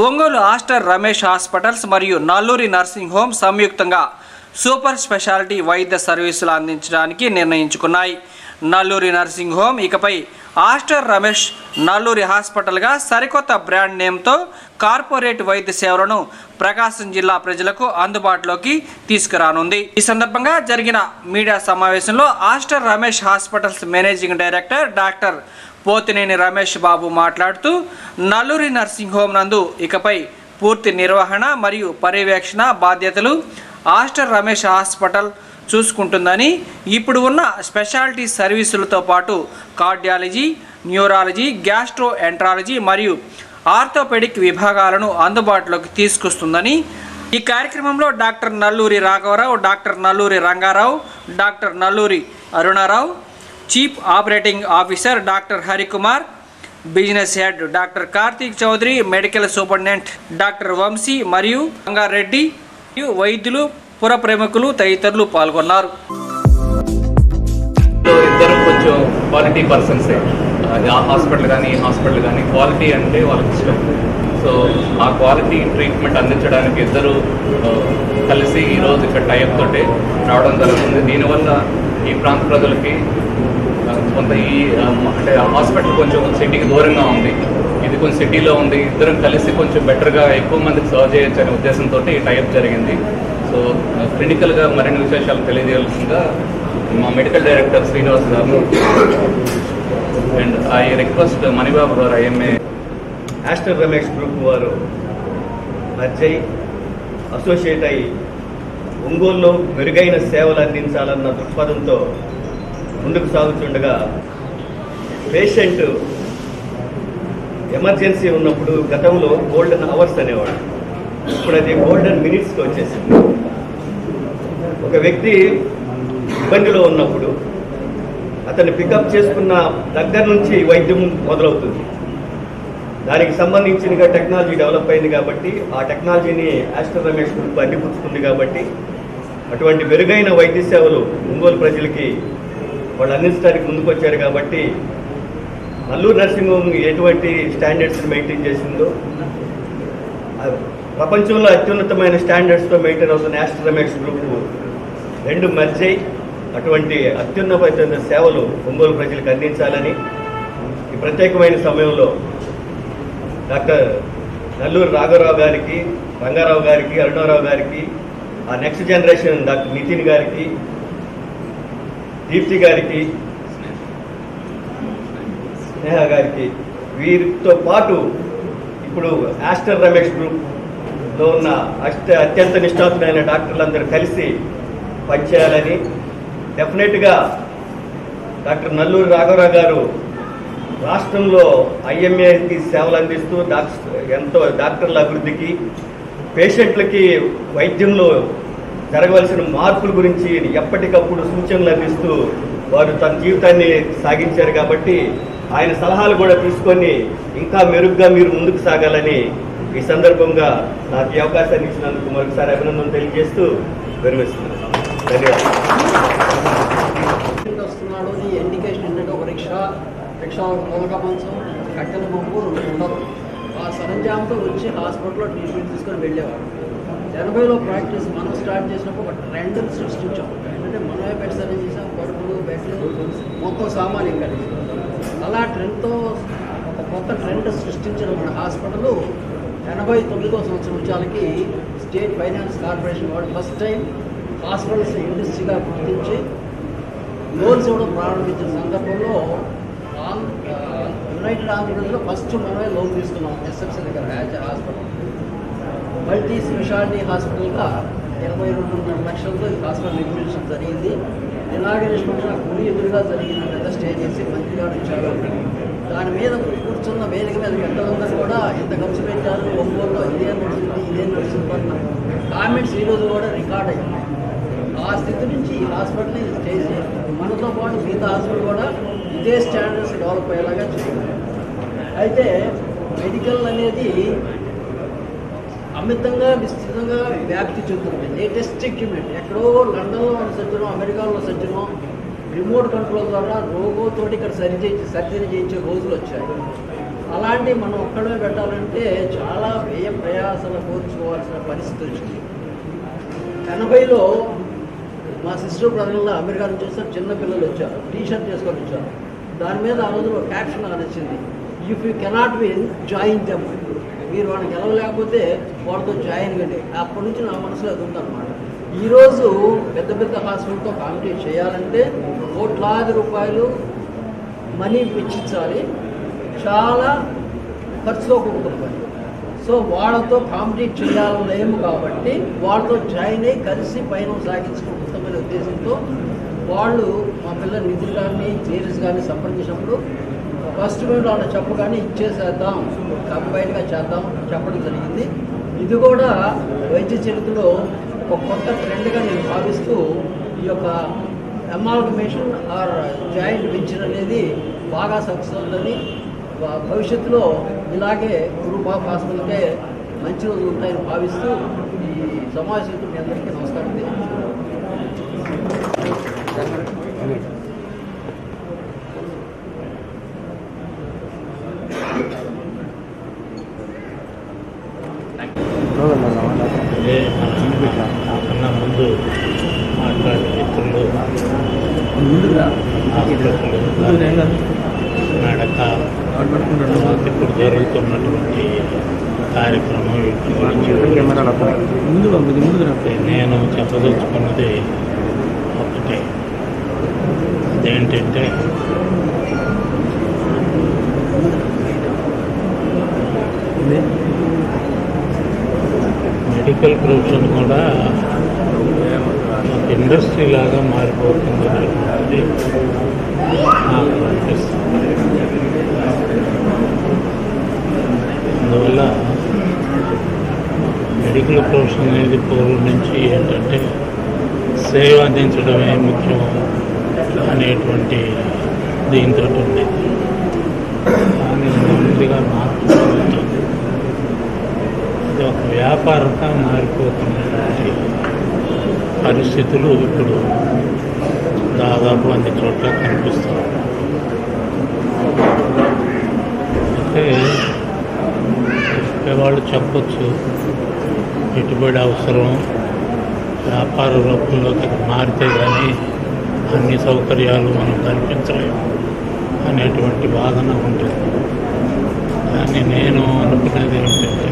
Ongole Aster Ramesh hospitals మరియు Nalluri nursing home సంయుక్తంగా super speciality వైద్య సర్వీసులు అందించడానికి నిర్ణయించుకున్నాయి. నల్లూరి నర్సింగ్ హోమ్ ఇకపై ఆస్టర్ రమేష్ నల్లూరి హాస్పిటల్గా సరికొత్త బ్రాండ్ నేమ్తో కార్పొరేట్ వైద్య సేవలను ప్రకాశం జిల్లా ప్రజలకు అందుబాటులోకి తీసుకురానుంది. ఈ సందర్భంగా జరిగిన మీడియా సమావేశంలో Aster Ramesh hospitals managing director doctor Potineni Ramesh Babu మాట్లాడుతూ నల్లూరి నర్సింగ్ హోమ్ నందు ఇకపై పూర్తి నిర్వహణ మరియు పర్యవేక్షణ బాధ్యతలు ఆస్టర్ రమేష్ హాస్పిటల్ చూసుకుంటుందని ఇప్పుడు ఉన్న స్పెషాలిటీ సర్వీసులతో పాటు కార్డియాలజీ న్యూరాలజీ గ్యాస్ట్రో ఎంట్రాలజీ మరియు ఆర్థోపెడిక్ విభాగాలను అందుబాటులోకి తీసుకొస్తుందని ఈ కార్యక్రమంలో డాక్టర్ నల్లూరి రాఘవరావు doctor Nalluri Rangarao doctor Nalluri Arunarao chief operating officer doctor Harikumar business head doctor Karthik Chowdary medical superintendent doctor Vamsi మరియు రంగారెడ్డి వైద్యులు పుర ప్రముఖులు తదితరులు పాల్గొన్నారు. ఇద్దరు కొంచెం క్వాలిటీ పర్సన్సే హాస్పిటల్ కానీ హాస్పిటల్ కానీ క్వాలిటీ అంటే వాళ్ళకి ఇష్టం. సో ఆ క్వాలిటీ ట్రీట్మెంట్ అందించడానికి ఇద్దరు కలిసి ఈరోజు ఇక్కడ టైప్ తోటి రావడం జరుగుతుంది. దీనివల్ల ఈ ప్రాంత ప్రజలకి కొంత ఈ ఆ, అంటే హాస్పిటల్ కొంచెం సిటీకి దూరంగా ఉంది. ఇది కొంచెం సిటీలో ఉంది. ఇద్దరం కలిసి కొంచెం బెటర్గా ఎక్కువ మందికి సర్వ్ చేయొచ్చు అనే ఉద్దేశంతో ఈ టైప్ జరిగింది. సో క్లినికల్గా మరిన్ని విశేషాలు తెలియజేయాల్సిందిగా మా మెడికల్ డైరెక్టర్ శ్రీనివాస్ గారు అండ్ ఐ రిక్వెస్ట్ మణిబాబు గారు ఐఎంఏ. యాస్టర్ రమేష్ గ్రూప్ వారు మర్జ్ అసోసియేట్ అయి ఒంగోలులో మెరుగైన సేవలు అందించాలన్న దృక్పథంతో ముందుకు సాగుతుండగా పేషెంట్ ఎమర్జెన్సీ ఉన్నప్పుడు గతంలో గోల్డెన్ అవర్స్ అనేవాడు. ఇప్పుడు అది గోల్డెన్ మినిట్స్కి వచ్చేసింది. ఒక వ్యక్తి ఇబ్బందిలో ఉన్నప్పుడు అతన్ని పికప్ చేసుకున్న దగ్గర నుంచి వైద్యం మొదలవుతుంది. దానికి సంబంధించినగా టెక్నాలజీ డెవలప్ అయింది కాబట్టి ఆ టెక్నాలజీని ఆస్టర్ రమేష్ గ్రూప్ అందిపుచ్చుకుంది కాబట్టి అటువంటి మెరుగైన వైద్య సేవలు ఒంగోలు ప్రజలకి వాళ్ళు అందించడానికి ముందుకొచ్చారు కాబట్టి నల్లూరు నర్సింగ్ హోమ్ ఎటువంటి స్టాండర్డ్స్ని మెయింటైన్ చేసిందో ప్రపంచంలో అత్యున్నతమైన స్టాండర్డ్స్తో మెయింటైన్ అవుతున్న ఆస్టర్ రమేష్ గ్రూప్ రెండు మర్జ్ అటువంటి అత్యున్నతమైన సేవలు ఒంగోలు ప్రజలకు అందించాలని ఈ ప్రత్యేకమైన సమయంలో డాక్టర్ నల్లూరు రాఘవరావు గారికి రంగారావు గారికి అరుణారావు గారికి ఆ నెక్స్ట్ జనరేషన్ డాక్టర్ నితిన్ గారికి దీప్తి గారికి స్నేహ గారికి వీరితో పాటు ఇప్పుడు ఆస్టర్ రమేష్ గ్రూప్లో ఉన్న అష్ట అత్యంత నిష్ణాతులైన డాక్టర్లందరూ కలిసి పనిచేయాలని డెఫినెట్గా డాక్టర్ నల్లూరు రాఘవరావు గారు రాష్ట్రంలో ఐఎంఏకి సేవలు అందిస్తూ డాక్టర్ ఎంతో డాక్టర్ల అభివృద్ధికి పేషెంట్లకి వైద్యంలో జరగవలసిన మార్పుల గురించి ఎప్పటికప్పుడు సూచనలు అందిస్తూ వారు తన జీవితాన్ని సాగించారు కాబట్టి ఆయన సలహాలు కూడా తీసుకొని ఇంకా మెరుగ్గా మీరు ముందుకు సాగాలని ఈ సందర్భంగా నాకు ఈ అవకాశాన్ని ఇచ్చినందుకు మరొకసారి అభినందన తెలియజేస్తూ విరమిస్తున్నాను. ధన్యవాదాలు. వస్తున్నాడు నీ ఇండికేషన్ ఏంటంటే ఒక రిక్షా రిక్షా ఒక మూలక మంచం కట్టెల ఉండదు ఆ సరంజాంతో వచ్చి హాస్పిటల్లో ట్రీట్మెంట్ తీసుకొని వెళ్ళేవాడు ఎనభైలో ప్రాక్టీస్ మనం స్టార్ట్ చేసినప్పుడు ఒక ట్రెండ్ సృష్టించాం. ఎందుకంటే మనమే బెడ్ అనేది చేసాం పరుపులు బెడ్లు మొత్తం సామాన్యం కలిసి అలా ట్రెండ్తో ఒక కొత్త ట్రెండ్ సృష్టించిన మన హాస్పిటల్ ఎనభై తొమ్మిదో సంవత్సరం వచ్చాలకి స్టేట్ ఫైనాన్స్ కార్పొరేషన్ వాడు ఫస్ట్ టైం హాస్పిటల్స్ ఇండస్ట్రీగా గుర్తించి లోన్స్ ఇవ్వడం ప్రారంభించిన సందర్భంలో యునైటెడ్ ఆంధ్రప్రదేశ్లో ఫస్ట్ మనమే లోన్ తీసుకున్నాం. ఎస్ఎఫ్సి దగ్గర యాజ్ హాస్పిటల్. మల్టీ స్పెషాలిటీ హాస్పిటల్గా ఇరవై రెండున్నర లక్షలతో ఈ హాస్పిటల్ నిర్మించడం జరిగింది. ఇనాగరేషన్ కూడా గుడి ఎదురుగా జరిగిన పెద్ద స్టే చేసి మంత్రి గారు ఇచ్చారు. దాని మీద కూర్చున్న వేదిక మీద పెద్దలందరూ కూడా ఇంత ఖర్చు పెట్టారు. ఒక్కొక్కరు ఇదే నడుస్తుంది ఇదే నడుస్తుంది అన్న కామెంట్స్ ఈరోజు కూడా రికార్డ్ అయ్యాయి. ఆ స్థితి నుంచి ఈ హాస్పిటల్ని చేసి మనతో పాటు మిగతా హాస్పిటల్ కూడా ఇదే స్టాండర్డ్స్ డెవలప్ అయ్యేలాగా చేయాలి అయితే మెడికల్ అనేది అమితంగా విస్తృతంగా వ్యాప్తి చెందుతుంది. లేటెస్ట్ ఎక్విప్మెంట్ ఎక్కడో లండన్లో ఉన్న సర్జనం అమెరికాలో సర్జనం రిమోట్ కంట్రోల్ ద్వారా రోగోతోటి ఇక్కడ సర్జరీ సర్జరీ చేయించే రోజులు వచ్చాయి. అలాంటి మనం ఒక్కడే పెట్టాలంటే చాలా వ్యయ ప్రయాసాలు కోర్చుకోవాల్సిన పరిస్థితి వచ్చింది. ఎనభైలో మా సిస్టర్ ప్రజల్లో అమెరికా నుంచి వస్తారు చిన్న పిల్లలు వచ్చారు టీ షర్ట్ చేసుకొని వచ్చారు. దాని మీద ఆ రోజులో క్యాప్షన్ అని వచ్చింది if you cannot win join them మీరు వాడిని గెలవలేకపోతే వాడితో జాయిన్ కండి. అప్పటి నుంచి నా మనసులో అది ఉందన్నమాట. ఈరోజు పెద్ద పెద్ద హాస్పిటల్తో కాంపిటీట్ చేయాలంటే కోట్లాది రూపాయలు మనీ వెచ్చించాలి. చాలా ఖర్చుతో కూడుకున్న పని. సో వాళ్ళతో కాంపిటీట్ చేయాలేము కాబట్టి వాళ్ళతో జాయిన్ అయ్యి కలిసి పైన సాగించడం ఉత్తమైన ఉద్దేశంతో వాళ్ళు మా పిల్లల నిధులు కానీ చైర్స్ కానీ సంప్రదించినప్పుడు ఫస్ట్ మేము వాళ్ళు చెప్పగానే ఇచ్చేసేద్దాం. కంబైన్గా చేద్దాం చెప్పడం జరిగింది. ఇది కూడా వైద్య చరిత్రలో ఒక కొత్త ట్రెండ్గా నేను భావిస్తూ ఈ యొక్క అమాల్గమేషన్ ఆర్ జాయింట్ వెంచర్ అనేది బాగా సక్సెస్ అవుతుందని భవిష్యత్తులో ఇలాగే గ్రూప్ ఆఫ్ హాస్పిటల్కే మంచి రోజులు ఉంటాయని భావిస్తూ ఈ సమావేశంతో మీ అందరికీ నమస్కారం తెలియజేస్తున్నాను. అదే కన్నా ముందు మాట్లాడే మిత్రులు హాస్పిటల్ నడక ఇప్పుడు జరుగుతున్నటువంటి కార్యక్రమం నేను చెప్పదలుచుకున్నది ఒకటే. అదేంటంటే మెడికల్ ప్రొఫెషన్ కూడా ఒక ఇండస్ట్రీ లాగా మారిపోతుంది అనిపిస్తుంది అందువల్ల మెడికల్ ప్రొఫెషన్ అనేది పూర్వం ఏంటంటే సేవ అందించడమే ముఖ్యం అనేటువంటి దీంతో ఉంది. కానీ నెమ్మదిగా మార్పు జరుగుతుంది. ఇది ఒక వ్యాపారంగా మారిపోతున్నటువంటి పరిస్థితులు ఇప్పుడు దాదాపు అన్ని చోట్ల కనిపిస్తున్నాయి అయితే చెప్పేవాళ్ళు చెప్పచ్చు పెట్టుబడి అవసరం వ్యాపార రూపంలో మారితే కానీ అన్ని సౌకర్యాలు మనం కల్పించలేము అనేటువంటి వాదన ఉంటుంది. కానీ నేను అనుకునేది ఏంటంటే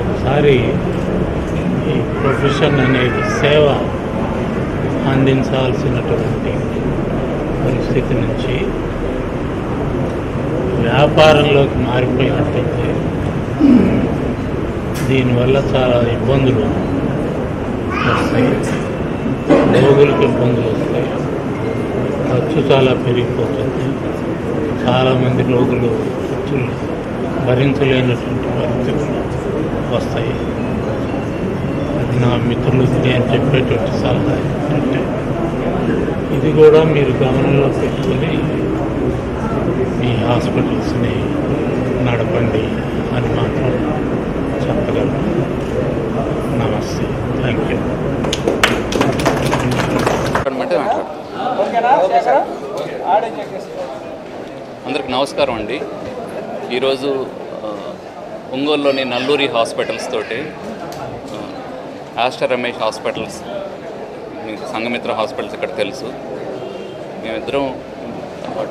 ఒకసారి ఈ ప్రొఫెషన్ అనేది సేవ అందించాల్సినటువంటి పరిస్థితి నుంచి వ్యాపారంలోకి మారిపోయినట్టయితే దీనివల్ల చాలా ఇబ్బందులు వస్తాయి. రోగులకు ఇబ్బందులు వస్తాయి. ఖర్చు చాలా పెరిగిపోతుంది. చాలామంది రోగులు ఖర్చులు భరించలేనటువంటి పరిస్థితులు వస్తాయి. అది నా మిత్రులకి నేను చెప్పేటువంటి సలహా ఏంటంటే ఇది కూడా మీరు గమనంలో పెట్టుకుని మీ హాస్పిటల్స్ని నడపండి అని మాత్రం చెప్పగలను నమస్తే థ్యాంక్ యూ అందరికి నమస్కారం అండి. ఈరోజు ఒంగోలులోని నల్లూరి హాస్పిటల్స్ తోటి ఆస్టర్ రమేష్ హాస్పిటల్స్ మీకు సంఘమిత్ర హాస్పిటల్స్ ఇక్కడ తెలుసు. మేమిద్దరం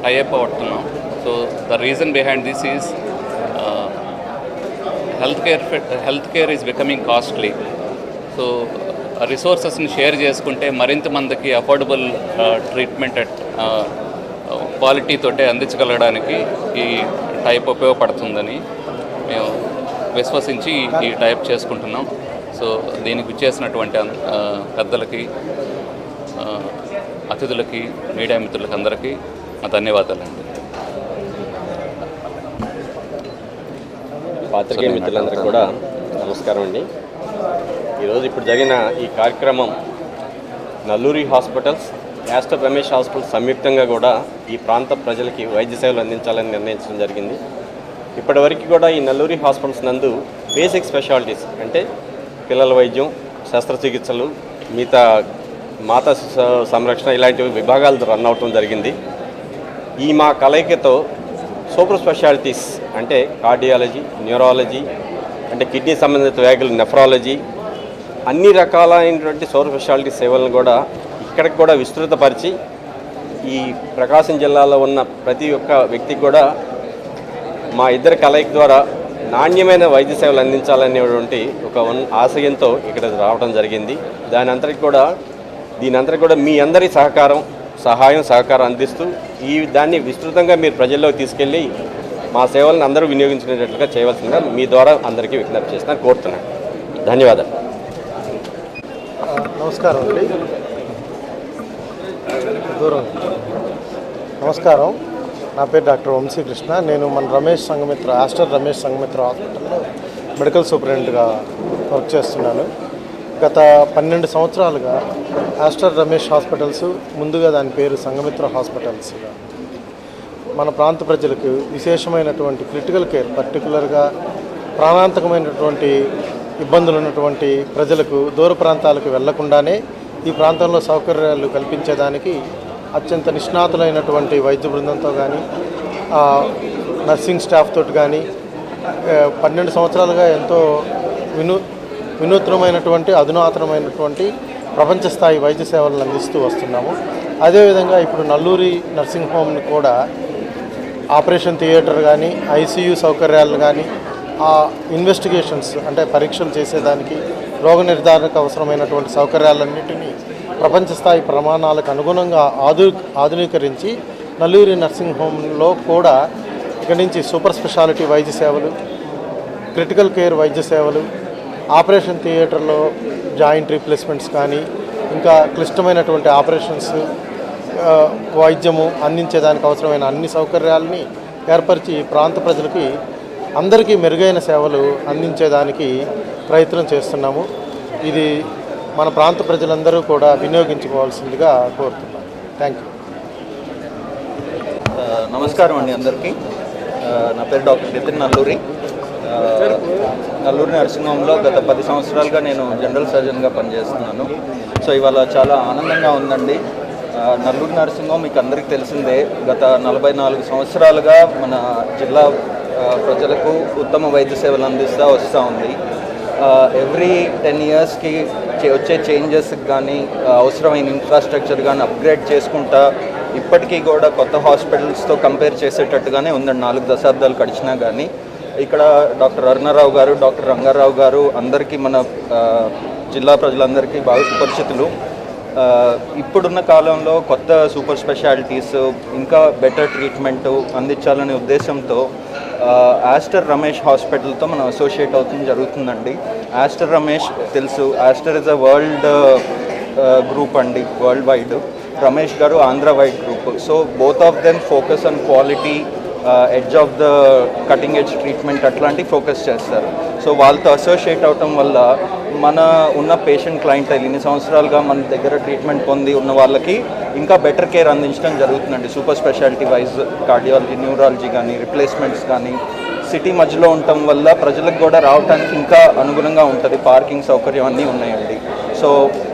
టైఅప్ అవుతున్నాం. So the reason behind this is health care health care is becoming costly. So రిసోర్సెస్ని షేర్ చేసుకుంటే మరింత మందికి అఫోర్డబుల్ ట్రీట్మెంట్ అట్ క్వాలిటీ అందించగలగడానికి ఈ టైప్ ఉపయోగపడుతుందని మేము విశ్వసించి ఈ టైప్ చేసుకుంటున్నాం. సో దీనికి విచ్చేసినటువంటి పెద్దలకి అతిథులకి మీడియా మిత్రులకి అందరికీ ధన్యవాదాలండి. పాత్రికేయ మిత్రులందరికీ కూడా నమస్కారం అండి. ఈరోజు ఇప్పుడు జరిగిన ఈ కార్యక్రమం Nalluri hospitals Aster Ramesh hospital సంయుక్తంగా కూడా ఈ ప్రాంత ప్రజలకి వైద్య సేవలు అందించాలని నిర్ణయించడం జరిగింది. ఇప్పటివరకు కూడా ఈ నల్లూరి హాస్పిటల్స్ నందు బేసిక్ స్పెషాలిటీస్ అంటే పిల్లల వైద్యం శస్త్రచికిత్సలు మిగతా మాతా సంరక్షణ ఇలాంటి విభాగాలు రన్ అవటం జరిగింది. ఈ మా కలయికతో సూపర్ స్పెషాలిటీస్ అంటే కార్డియాలజీ న్యూరాలజీ అంటే కిడ్నీ సంబంధిత వ్యాధులు నెఫ్రాలజీ అన్ని రకాలైనటువంటి సూపర్ స్పెషాలిటీ సేవలను కూడా ఇక్కడికి కూడా విస్తృతపరిచి ఈ ప్రకాశం జిల్లాలో ఉన్న ప్రతి ఒక్క వ్యక్తికి కూడా మా ఇద్దరి కలయిక ద్వారా నాణ్యమైన వైద్య సేవలు అందించాలనేటువంటి ఒక ఆశయంతో ఇక్కడ రావడం జరిగింది. దాని అంతటికి కూడా దీని అంతటికి కూడా మీ అందరి సహకారం సహాయం సహకారం అందిస్తూ ఈ దాన్ని విస్తృతంగా మీరు ప్రజల్లోకి తీసుకెళ్ళి మా సేవలను అందరూ వినియోగించుకునేటట్లుగా చేయవలసిందిగా మీ ద్వారా అందరికీ విజ్ఞప్తి చేస్తాను కోరుతున్నాను. ధన్యవాదాలు. నమస్కారం అండి. దూరం. నమస్కారం. నా పేరు డాక్టర్ వంశీకృష్ణ. నేను మన రమేష్ సంఘమిత్ర ఆస్టర్ రమేష్ సంఘమిత్ర హాస్పిటల్లో మెడికల్ సూపరింటెండెంట్గా వర్క్ చేస్తున్నాను. గత పన్నెండు సంవత్సరాలుగా ఆస్టర్ రమేష్ హాస్పిటల్స్ ముందుగా దాని పేరు సంఘమిత్ర హాస్పిటల్స్గా మన ప్రాంత ప్రజలకు విశేషమైనటువంటి క్రిటికల్ కేర్ పర్టికులర్గా ప్రాణాంతకమైనటువంటి ఇబ్బందులు ఉన్నటువంటి ప్రజలకు దూర ప్రాంతాలకు వెళ్ళకుండానే ఈ ప్రాంతంలో సౌకర్యాలు కల్పించేదానికి అత్యంత నిష్ణాతులైనటువంటి వైద్య బృందంతో కానీ నర్సింగ్ స్టాఫ్ తోటి కానీ పన్నెండు సంవత్సరాలుగా ఎంతో వినూ వినూత్నమైనటువంటి అధునాతనమైనటువంటి ప్రపంచ స్థాయి వైద్య సేవలను అందిస్తూ వస్తున్నాము. అదేవిధంగా ఇప్పుడు నల్లూరి నర్సింగ్ హోమ్ని కూడా ఆపరేషన్ థియేటర్ కానీ ఐసీయూ సౌకర్యాలు కానీ ఆ ఇన్వెస్టిగేషన్స్ అంటే పరీక్షలు చేసేదానికి రోగ నిర్ధారణకు అవసరమైనటువంటి సౌకర్యాలన్నింటినీ ప్రపంచ స్థాయి ప్రమాణాలకు అనుగుణంగా ఆధు ఆధునీకరించి నల్లూరి నర్సింగ్ హోమ్లో కూడా ఇక్కడి నుంచి సూపర్ స్పెషాలిటీ వైద్య సేవలు క్రిటికల్ కేర్ వైద్య సేవలు ఆపరేషన్ థియేటర్లో జాయింట్ రీప్లేస్మెంట్స్ కానీ ఇంకా క్లిష్టమైనటువంటి ఆపరేషన్స్ వైద్యము అందించేదానికి అవసరమైన అన్ని సౌకర్యాలని ఏర్పరిచి ప్రాంత ప్రజలకి అందరికీ మెరుగైన సేవలు అందించేదానికి ప్రయత్నం చేస్తున్నాము. ఇది మన ప్రాంత ప్రజలందరూ కూడా వినియోగించుకోవాల్సిందిగా కోరుతున్నాను. థ్యాంక్ యూ నమస్కారం అండి అందరికీ. నా పేరు డాక్టర్ నితిన్ నల్లూరి. నల్లూరి నర్సింగ్ గత పది సంవత్సరాలుగా నేను జనరల్ సర్జన్గా పనిచేస్తున్నాను. సో ఇవాళ చాలా ఆనందంగా ఉందండి. నల్లూరు నల్లూరి మీకు అందరికీ తెలిసిందే గత నలభై నాలుగు సంవత్సరాలుగా మన జిల్లా ప్రజలకు ఉత్తమ వైద్య సేవలు అందిస్తూ వస్తూ ఉంది. ఎవ్రీ టెన్ ఇయర్స్కి వచ్చే చేంజెస్కి కానీ అవసరమైన ఇన్ఫ్రాస్ట్రక్చర్ కానీ అప్గ్రేడ్ చేసుకుంటా ఇప్పటికీ కూడా కొత్త హాస్పిటల్స్తో కంపేర్ చేసేటట్టుగానే ఉందండి. నాలుగు దశాబ్దాలు గడిచినా కానీ ఇక్కడ డాక్టర్ అరుణారావు గారు డాక్టర్ రంగారావు గారు అందరికీ మన జిల్లా ప్రజలందరికీ బాగా సుపరిచితులు. ఇప్పుడున్న కాలంలో కొత్త సూపర్ స్పెషాలిటీస్ ఇంకా బెటర్ ట్రీట్మెంట్ అందించాలనే ఉద్దేశంతో ఆస్టర్ రమేష్ హాస్పిటల్తో మనం అసోసియేట్ అవుతుంది జరుగుతుందండి. ఆస్టర్ రమేష్ తెలుసు Aster is a world group అండి వరల్డ్ వైడ్. రమేష్ గారు Andhra wide group. So both of them focus on quality edge of the cutting edge treatment అట్లాంటివి ఫోకస్ చేస్తారు. సో వాళ్ళతో అసోసియేట్ అవటం వల్ల మన ఉన్న పేషెంట్ క్లయింట్ ఇన్ని సంవత్సరాలుగా మన దగ్గర ట్రీట్మెంట్ పొంది ఉన్న వాళ్ళకి ఇంకా బెటర్ కేర్ అందించడం జరుగుతుందండి. Super speciality wise cardiology neurology కానీ రిప్లేస్మెంట్స్ కానీ సిటీ మధ్యలో ఉండటం వల్ల ప్రజలకు కూడా రావడానికి ఇంకా అనుగుణంగా ఉంటుంది. పార్కింగ్ సౌకర్యం అన్నీ ఉన్నాయండి. సో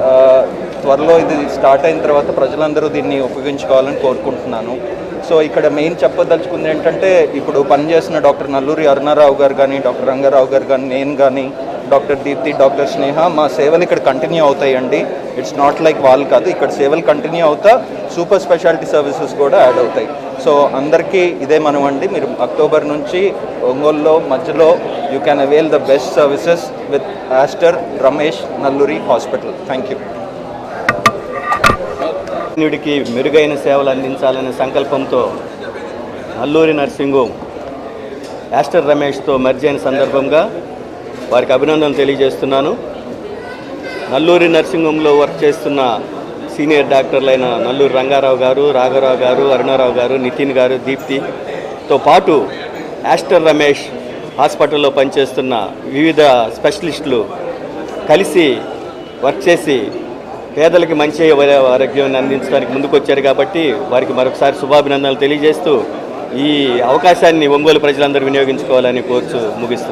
uh, త్వరలో ఇది స్టార్ట్ అయిన తర్వాత ప్రజలందరూ దీన్ని ఉపయోగించుకోవాలని కోరుకుంటున్నాను. సో ఇక్కడ మెయిన్ చెప్పదలుచుకుంది ఏంటంటే ఇప్పుడు పనిచేసిన డాక్టర్ నల్లూరి అరుణారావు గారు కానీ డాక్టర్ రంగారావు గారు కానీ నేను కానీ డాక్టర్ దీప్తి డాక్టర్ స్నేహ మా సేవలు ఇక్కడ కంటిన్యూ అవుతాయండి. ఇట్స్ నాట్ లైక్ వాళ్ళు కాదు ఇక్కడ సేవలు కంటిన్యూ అవుతా సూపర్ స్పెషాలిటీ సర్వీసెస్ కూడా యాడ్ అవుతాయి. సో అందరికీ ఇదే మనం అండి మీరు అక్టోబర్ నుంచి ఒంగోలులో మధ్యలో you can avail the best services with Aster Ramesh Nalluri hospital thank you మానవుడికి మెరుగైన సేవలు అందించాలనే సంకల్పంతో అల్లూరి నర్సింగ్ హోమ్ యాస్టర్ రమేష్తో మర్జ్ అయిన సందర్భంగా వారికి అభినందనలు తెలియజేస్తున్నాను. నల్లూరి నర్సింగ్ హోమ్లో వర్క్ చేస్తున్న సీనియర్ డాక్టర్లైన నల్లూరి రంగారావు గారు రాఘారావు గారు అరుణారావు గారు నితిన్ గారు దీప్తితో పాటు యాస్టర్ రమేష్ హాస్పిటల్లో పనిచేస్తున్న వివిధ స్పెషలిస్టులు కలిసి వర్క్ చేసి పేదలకి మంచి ఆరోగ్యాన్ని అందించడానికి ముందుకొచ్చారు కాబట్టి వారికి మరొకసారి శుభాభినందనలు తెలియజేస్తూ ఈ అవకాశాన్ని ఒంగోలు ప్రజలందరూ వినియోగించుకోవాలని కోర్చు ముగిస్తుంది